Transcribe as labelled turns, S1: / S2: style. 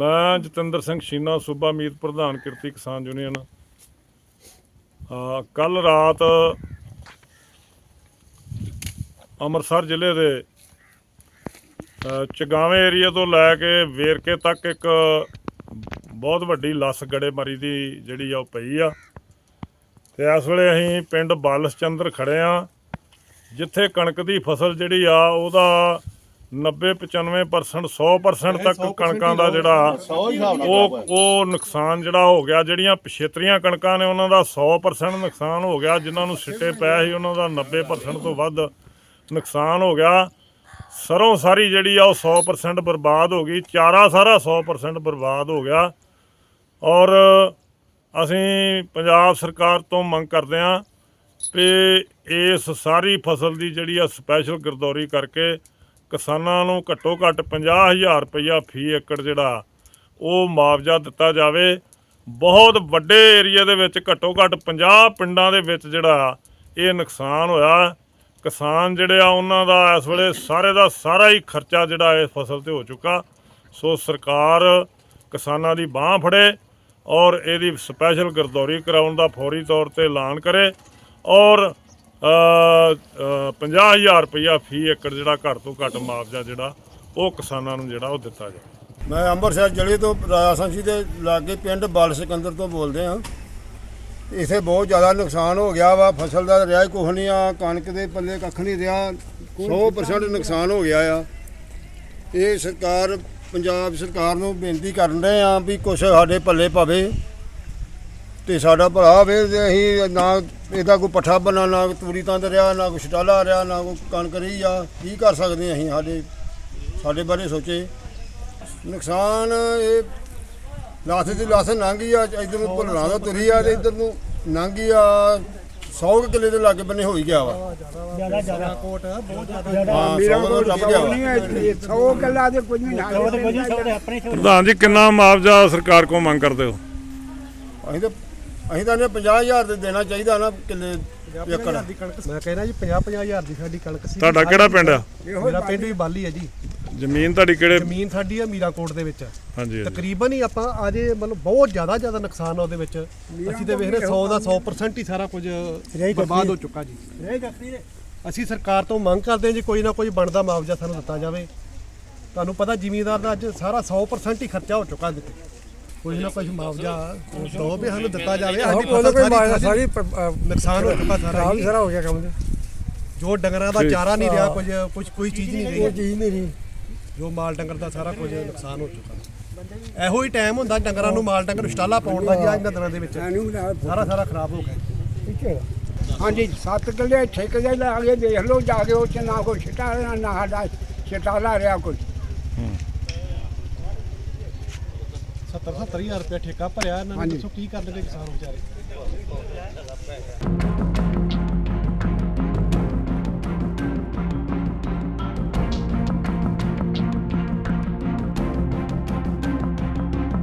S1: ਮੈਂ ਜਤਿੰਦਰ ਸਿੰਘ ਸ਼ੀਨਾ ਸੂਬਾ ਮੀਤ ਪ੍ਰਧਾਨ ਕਿਰਤੀ ਕਿਸਾਨ ਯੂਨੀਅਨ। ਕੱਲ ਰਾਤ ਅੰਮ੍ਰਿਤਸਰ ਜ਼ਿਲ੍ਹੇ ਦੇ ਚਗਾਵੇਂ ਏਰੀਆ ਤੋਂ ਲੈ ਕੇ ਵੇਰਕੇ ਤੱਕ ਇੱਕ ਬਹੁਤ ਵੱਡੀ ਲੱਸ ਗੜੇਮਾਰੀ ਦੀ ਜਿਹੜੀ ਆ ਉਹ ਪਈ ਆ। ਤੇ ਇਸ ਵੇਲੇ ਅਸੀਂ ਪਿੰਡ ਬਾਲਸ ਚੰਦਰ ਖੜੇ ਆ, ਜਿੱਥੇ ਕਣਕ ਦੀ ਫਸਲ ਜਿਹੜੀ ਆ ਉਹਦਾ 90 95% 100% ਤੱਕ ਕਣਕਾਂ ਦਾ ਜਿਹੜਾ ਉਹ ਉਹ ਨੁਕਸਾਨ ਜਿਹੜਾ ਹੋ ਗਿਆ ਜਿਹੜੀਆਂ ਪਿਛੇਤਰੀਆਂ ਕਣਕਾਂ ਨੇ ਉਹਨਾਂ ਦਾ 100% ਨੁਕਸਾਨ ਹੋ ਗਿਆ ਜਿਨ੍ਹਾਂ ਨੂੰ ਸਿੱਟੇ ਪਏ ਸੀ ਉਹਨਾਂ ਦਾ 90% ਤੋਂ ਵੱਧ ਨੁਕਸਾਨ ਹੋ ਗਿਆ। ਸਰੋਂ ਸਾਰੀ ਜਿਹੜੀ ਆ ਉਹ 100% ਬਰਬਾਦ ਹੋ ਗਈ ਚਾਰਾ ਸਾਰਾ 100% ਬਰਬਾਦ ਹੋ ਗਿਆ। ਔਰ ਅਸੀਂ ਪੰਜਾਬ ਸਰਕਾਰ ਤੋਂ ਮੰਗ ਕਰਦੇ ਹਾਂ ਕਿ ਇਸ ਸਾਰੀ ਫਸਲ ਦੀ ਜਿਹੜੀ ਆ ਸਪੈਸ਼ਲ ਗਰਦੌਰੀ ਕਰਕੇ ਕਿਸਾਨਾਂ ਨੂੰ ਘੱਟੋ ਘੱਟ 50000 ਰੁਪਇਆ ਫੀ ਏਕੜ ਜਿਹੜਾ ਉਹ ਮੁਆਵਜ਼ਾ ਦਿੱਤਾ ਜਾਵੇ। ਬਹੁਤ ਵੱਡੇ ਏਰੀਆ ਦੇ ਵਿੱਚ ਘੱਟੋ ਘੱਟ 50 ਪਿੰਡਾਂ ਦੇ ਵਿੱਚ ਜਿਹੜਾ ਇਹ ਨੁਕਸਾਨ ਹੋਇਆ। ਕਿਸਾਨ ਜਿਹੜੇ ਆ, ਉਹਨਾਂ ਦਾ ਇਸ ਵੇਲੇ ਸਾਰੇ ਦਾ ਸਾਰਾ ਹੀ ਖਰਚਾ ਜਿਹੜਾ ਇਸ ਫਸਲ ਤੇ ਹੋ ਚੁੱਕਾ। ਸੋ ਸਰਕਾਰ ਕਿਸਾਨਾਂ ਦੀ ਬਾਹ ਫੜੇ ਔਰ ਇਹਦੀ ਸਪੈਸ਼ਲ ਗਰਦੌਰੀ ਕਰਾਉਣ ਦਾ ਫੌਰੀ ਤੌਰ ਤੇ ਐਲਾਨ ਕਰੇ। ਔਰ 50000 ਰੁਪਇਆ ਫੀ ਏਕੜ ਜਿਹੜਾ ਘੱਟ ਤੋਂ ਘੱਟ ਮੁਆਵਜ਼ਾ ਜਿਹੜਾ, ਉਹ ਕਿਸਾਨਾਂ ਨੂੰ ਜਿਹੜਾ, ਉਹ ਦਿੱਤਾ ਜਾਵੇ।
S2: ਮੈਂ ਅੰਮ੍ਰਿਤਸਰ ਜ਼ਿਲ੍ਹੇ ਤੋਂ ਰਾਜਾ ਸੰਸੀ ਦੇ ਲਾਗੇ ਪਿੰਡ ਬਾਲ ਸਿਕੰਦਰ ਤੋਂ ਬੋਲਦੇ ਹਾਂ। ਇਥੇ ਬਹੁਤ ਜ਼ਿਆਦਾ ਨੁਕਸਾਨ ਹੋ ਗਿਆ ਵਾ, ਫਸਲ ਦਾ ਰਿਹਾ ਹੀ ਕੁਛ ਨਹੀਂ ਆ, ਕਣਕ ਦੇ ਪੱਲੇ ਕੱਖ ਨਹੀਂ ਰਿਹਾ 100% ਨੁਕਸਾਨ ਹੋ ਗਿਆ ਆ। ਇਹ ਸਰਕਾਰ, ਪੰਜਾਬ ਸਰਕਾਰ ਨੂੰ ਬੇਨਤੀ ਕਰਨ ਰਹੇ ਆ ਵੀ ਕੁਛ ਸਾਡੇ ਪੱਲੇ ਪਵੇ ਤੇ ਸਾਡਾ ਭਰਾ ਵੇ ਅਸੀਂ ਨਾ ਇਹਦਾ ਕੋਈ ਪੱਠਾ ਬਣਾ ਨਾ ਤੂੜੀ ਤੰਦ ਰਿਹਾ ਨਾ ਕੋਈ ਛਟਾਲਾ ਰਿਹਾ ਨਾ ਕੋਈ ਕਣਕ ਰਹੀ ਆ ਕੀ ਕਰ ਸਕਦੇ ਅਸੀਂ ਸਾਡੇ ਸਾਡੇ ਬਾਰੇ ਸੋਚੇ। ਨੁਕਸਾਨ ਇਹ ਲਾਥ ਦੀ ਲਾਥ ਲੰਘੀ ਆ ਇਧਰ ਨੂੰ ਭੁੱਲਣਾ ਦਾ ਤੁਰੀ ਆ ਤੇ ਇਧਰ ਨੂੰ ਲੰਘੀ ਆ 100 ਕਿੱਲੇ ਦੇ ਲਾਗੇ ਬੰਨੇ ਹੋਈ ਗਿਆ ਵਾ।
S3: ਜ਼ਿਆਦਾ ਜ਼ਿਆਦਾ ਕੋਟ ਬਹੁਤ ਜ਼ਿਆਦਾ।
S2: ਹਾਂ 100 ਦਾ ਲੱਭ ਗਿਆ ਵਾ।
S4: 100 ਕਿੱਲਾ ਦੇ ਕੁਝ ਨਹੀਂ
S3: ਨਹੀਂ ਆਪਣੇ ਛੋੜ
S1: ਪ੍ਰਧਾਨ ਜੀ ਕਿੰਨਾ ਮੁਆਵਜ਼ਾ ਸਰਕਾਰ ਕੋਲ ਮੰਗ ਕਰਦੇ ਹੋ?
S2: ਅਸੀਂ ਤਾਂ ਅਸੀਂ ਤਾਂ ਨੇ 50000 ਦੇ ਦੇਣਾ ਚਾਹੀਦਾ ਨਾ ਕਿੱਲੇ ਏਕੜ।
S3: ਦੀ ਕਣਕ ਮੈਂ ਕਹਿੰਦਾ ਜੀ 50 50000 ਦੀ ਸਾਡੀ ਕਣਕ ਸੀ।
S1: ਤੁਹਾਡਾ ਕਿਹੜਾ ਪਿੰਡ ਆ?
S3: ਮੇਰਾ ਪਿੰਡ ਵੀ ਬਾਲੀ ਹੈ ਜੀ।
S1: ਜ਼ਮੀਨ ਤੁਹਾਡੀ ਕਿਹੜੇ?
S3: ਜ਼ਮੀਨ ਸਾਡੀ ਆ ਮੀਰਾਕੋਟ ਦੇ ਵਿੱਚ।
S1: ਹਾਂਜੀ ਹਾਂਜੀ।
S3: ਤਕਰੀਬਨ ਹੀ ਆਪਾਂ ਅਜੇ ਮਤਲਬ ਬਹੁਤ ਜ਼ਿਆਦਾ ਜ਼ਿਆਦਾ ਨੁਕਸਾਨ ਆ ਉਹਦੇ ਵਿੱਚ। ਅਸੀਂ ਤੇ ਵੇਖ ਰਹੇ 100 ਦਾ 100% ਹੀ ਸਾਰਾ ਕੁਝ ਬਰਬਾਦ ਹੋ ਚੁੱਕਾ ਜੀ। ਅਸੀਂ ਸਰਕਾਰ ਤੋਂ ਮੰਗ ਕਰਦੇ ਹਾਂ ਜੀ ਕੋਈ ਨਾ ਕੋਈ ਬਣਦਾ ਮੁਆਵਜ਼ਾ ਸਾਨੂੰ ਦਿੱਤਾ ਜਾਵੇ। ਤੁਹਾਨੂੰ ਪਤਾ ਜ਼ਿਮੀਂਦਾਰ ਦਾ ਅੱਜ ਸਾਰਾ 100% ਹੀ ਖਰਚਾ ਹੋ ਚੁੱਕਾ ਦਿੱਤੇ ਕੋਈ ਨਾ ਕੋਈ ਮੁਆਵਜ਼ਾ ਦੋ ਵੀ ਸਾਨੂੰ ਦਿੱਤਾ ਜਾਵੇ ਸਾਡੀ
S4: ਕੋਈ
S3: ਫਸਲ
S4: ਮਾਰ
S3: ਸਾਰੀ
S4: ਸਾਰੀ
S3: ਨੁਕਸਾਨ ਹੋ ਚੁੱਕਾ ਸਾਰਾ ਹੀ।
S4: ਸਾਰਾ ਹੋ ਗਿਆ ਕੰਮ ਤੇ।
S3: ਜੋ ਡੰਗਰਾਂ ਦਾ ਚਾਰਾ ਨਹੀਂ ਰਿਹਾ ਕੁਝ ਕੁਝ ਕੋਈ ਚੀਜ਼ ਨਹੀਂ
S4: ਕੋਈ
S3: ਰਹੀ
S4: ਚੀਜ਼ ਨਹੀਂ ਰਹੀ।
S3: ਜੋ ਮਾਲ ਡੰਗਰ ਦਾ ਸਾਰਾ ਕੁਝ ਨੁਕਸਾਨ ਹੋ ਚੁੱਕਾ। ਇਹੋ ਹੀ ਟਾਈਮ ਹੁੰਦਾ ਡੰਗਰਾਂ ਨੂੰ ਮਾਲ ਡੰਗਰ ਨੂੰ ਛਟਾਲਾ ਪਾਉਣ ਦਾ ਜੀ ਅੱਜ ਇਹਨਾਂ ਦਿਨਾਂ ਦੇ ਵਿੱਚ। ਸਾਰਾ ਸਾਰਾ ਖਰਾਬ ਹੋ ਗਿਆ।
S4: ਠੀਕ ਹੈ। ਹਾਂਜੀ 7 ਕਿੱਲੇ ਠੇਕੇ ਦੇ ਲਾ ਕੇ ਦੇਖ ਲਓ ਜਾ ਕੇ ਉਹ ਚ ਨਾ ਕੋਈ ਛਟਾ ਨਾ ਨਾ ਸਾਡਾ ਛਟਾਲਾ ਰਿਹਾ ਕੋਈ।
S3: 70 70000 ਰੁਪਏ ਠੇਕਾ ਭਰਿਆ ਇਹਨਾਂ ਨੇ। ਦੱਸੋ ਕੀ ਕਰ ਲਗੇ ਕਿਸਾਨ ਵਿਚਾਰੇ